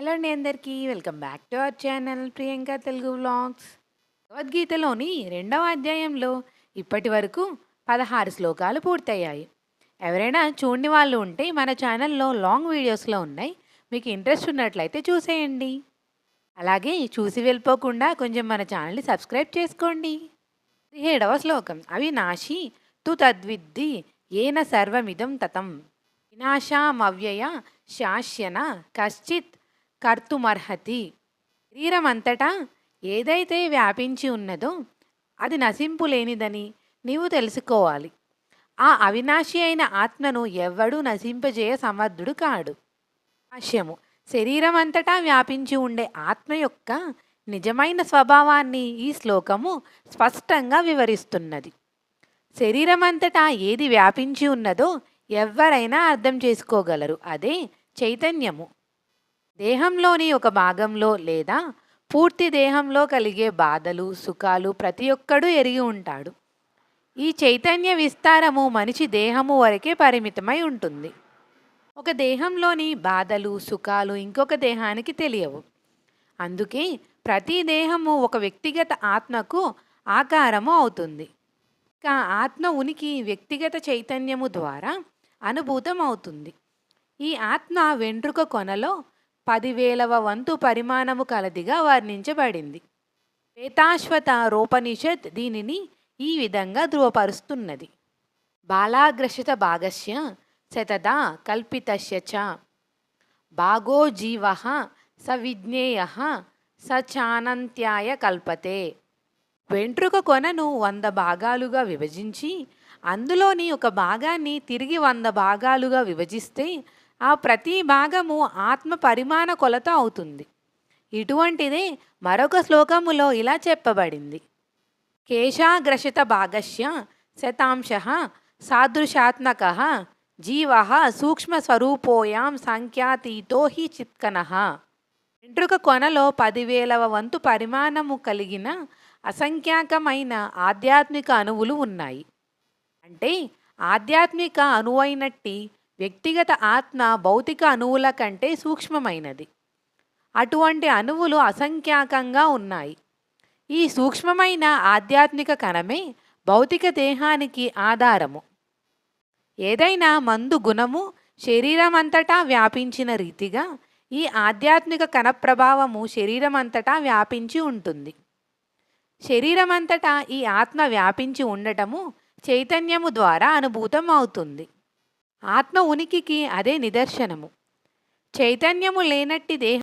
Hello అండి అందరికీ welcome back to our channel Priyanka Telugu vlogs. భగవద్గీతలోని రెండవ అధ్యాయంలో ఇప్పటి వరకు పదహారు శ్లోకాలు పూర్తయ్యాయి. ఎవరైనా చూడని వాళ్ళు ఉంటే మన ఛానల్లో లాంగ్ వీడియోస్లో ఉన్నాయి. మీకు ఇంట్రెస్ట్ ఉన్నట్లయితే చూసేయండి. అలాగే చూసి వెళ్ళిపోకుండా కొంచెం మన ఛానల్ని సబ్స్క్రైబ్ చేసుకోండి. పదిహేడవ శ్లోకం. అవి నాశి తు తద్విద్ది ఏన సర్వమిదం తతం. వినాశామవ్యయ శాస్యన కశ్చిత్ కర్తుమర్హతి. శరీరం అంతటా ఏదైతే వ్యాపించి ఉన్నదో అది నశింపు లేనిదని నీవు తెలుసుకోవాలి. ఆ అవినాశి అయిన ఆత్మను ఎవ్వడూ నశింపజేయ సమర్థుడు కాడు. భాష్యము శరీరం అంతటా వ్యాపించి ఉండే ఆత్మ యొక్క నిజమైన స్వభావాన్ని ఈ శ్లోకము స్పష్టంగా వివరిస్తున్నది. శరీరం అంతటా ఏది వ్యాపించి ఉన్నదో ఎవ్వరైనా అర్థం చేసుకోగలరు. అదే చైతన్యము. దేహంలోని ఒక భాగంలో లేదా పూర్తి దేహంలో కలిగే బాధలు సుఖాలు ప్రతి ఒక్కడూ ఎరిగి ఉంటాడు. ఈ చైతన్య విస్తారము మనిషి దేహము వరకే పరిమితమై ఉంటుంది. ఒక దేహంలోని బాధలు సుఖాలు ఇంకొక దేహానికి తెలియవు. అందుకే ప్రతి దేహము ఒక వ్యక్తిగత ఆత్మకు ఆకారము అవుతుంది. ఇక ఆత్మ ఉనికి వ్యక్తిగత చైతన్యము ద్వారా అనుభూతం అవుతుంది ఈ ఆత్మ వెంట్రుక కొనలో పదివేలవ వంతు పరిమాణము కలదిగా వర్ణించబడింది. వేతాశ్వత రోపనిషత్ దీనిని ఈ విధంగా ధృవపరుస్తున్నది బాలాగ్రశిత భాగస్య శతదా కల్పితస్య చ. భాగో జీవ స విజ్ఞేయ స కల్పతే. వెంట్రుక కొనను వంద భాగాలుగా విభజించి అందులోని ఒక భాగాన్ని తిరిగి వంద భాగాలుగా విభజిస్తే ఆ ప్రతి భాగము ఆత్మ పరిమాణ కొలత అవుతుంది. ఇటువంటిదే మరొక శ్లోకములో ఇలా చెప్పబడింది. కేశాగ్రశిత భాగస్య శతాంశ సాదృశాత్మక జీవ సూక్ష్మస్వరూపోయాం సంఖ్యాతీతో హి చిత్కన. వెంట్రుక కొనలో పదివేలవ వంతు పరిమాణము కలిగిన అసంఖ్యాకమైన ఆధ్యాత్మిక అణువులు ఉన్నాయి. అంటే ఆధ్యాత్మిక అణువైనట్టి వ్యక్తిగత ఆత్మ భౌతిక అణువుల కంటే సూక్ష్మమైనది. అటువంటి అణువులు అసంఖ్యాకంగా ఉన్నాయి. ఈ సూక్ష్మమైన ఆధ్యాత్మిక కణమే భౌతిక దేహానికి ఆధారము. ఏదైనా మందు గుణము శరీరం అంతటా వ్యాపించిన రీతిగా ఈ ఆధ్యాత్మిక కణ ప్రభావము శరీరం అంతటా వ్యాపించి ఉంటుంది. శరీరం అంతటా ఈ ఆత్మ వ్యాపించి ఉండటము చైతన్యము ద్వారా అనుభూతం అవుతుంది ఆత్మ ఉనికికి అదే నిదర్శనము. చైతన్యము లేనట్టి దేహం